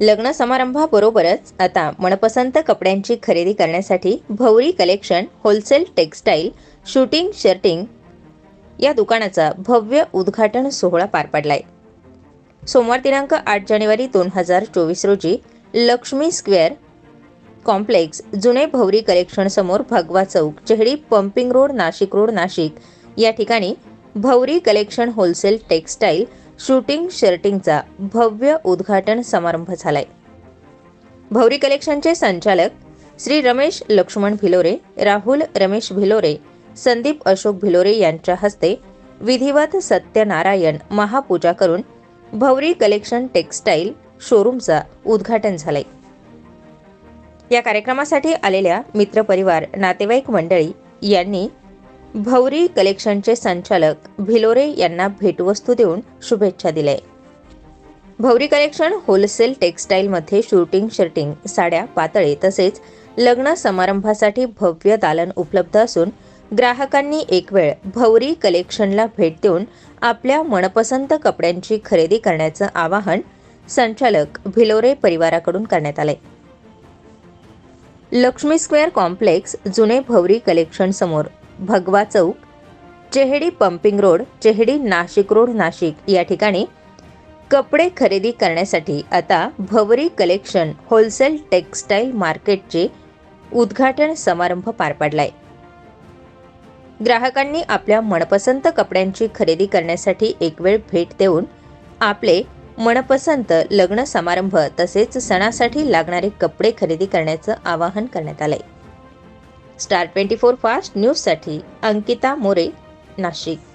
लग्न समारंभाबरोबरच आता मनपसंत कपड्यांची खरेदी करण्यासाठी Bhauri collection wholesale textile suiting shirting या दुकानाचा भव्य उद्घाटन सोहळा पार पडलाय. सोमवार दिनांक आठ जानेवारी दोन हजार चोवीस रोजी लक्ष्मी स्क्वेअर कॉम्प्लेक्स जुने भौरी कलेक्शन समोर Bhagwa Chowk Chehadi pumping road Nashik road Nashik या ठिकाणी Bhauri collection wholesale textile suiting शर्टिंगचा भव्य उद्घाटन समारंभ झालाय. भौरी कलेक्शनचे संचालक श्री रमेश लक्ष्मण भिलोरे राहुल रमेश भिलोरे संदीप अशोक भिलोरे यांच्या हस्ते विधिवत सत्यनारायण महापूजा करून भौरी कलेक्शन टेक्स्टाईल शोरूमचा उद्घाटन झालंय. या कार्यक्रमासाठी आलेल्या मित्रपरिवार नातेवाईक मंडळी यांनी भौरी कलेक्शनचे संचालक भिलोरे यांना भेटवस्तू देऊन शुभेच्छा दिल्या भौरी कलेक्शन होलसेल टेक्स्टाईलमध्ये शूटिंग शर्टिंग साड्या पातळे तसेच लग्न समारंभासाठी भव्य दालन उपलब्ध असून ग्राहकांनी एक वेळ भौरी कलेक्शनला भेट देऊन आपल्या मनपसंत कपड्यांची खरेदी करण्याचं आवाहन संचालक भिलोरे परिवाराकडून करण्यात आले. लक्ष्मी स्क्वेअर कॉम्प्लेक्स जुने भवरी कलेक्शन समोर Bhagwa Chowk Chehadi pumping road Chehadi Nashik road Nashik. या ठिकाणी कपडे खरेदी करण्यासाठी आता भवरी कलेक्शन होलसेल टेक्स्टाईल मार्केटचे उद्घाटन समारंभ पार पडलाय. ग्राहकांनी आपल्या मनपसंत कपड्यांची खरेदी करण्यासाठी एक वेळ भेट देऊन आपले मनपसंत लग्न समारंभ तसेच सणासाठी लागणारे कपडे खरेदी करण्याचं आवाहन करण्यात आलंय. स्टार ट्वेंटी फोर फास्ट न्यूजसाठी अंकिता मोरे नाशिक.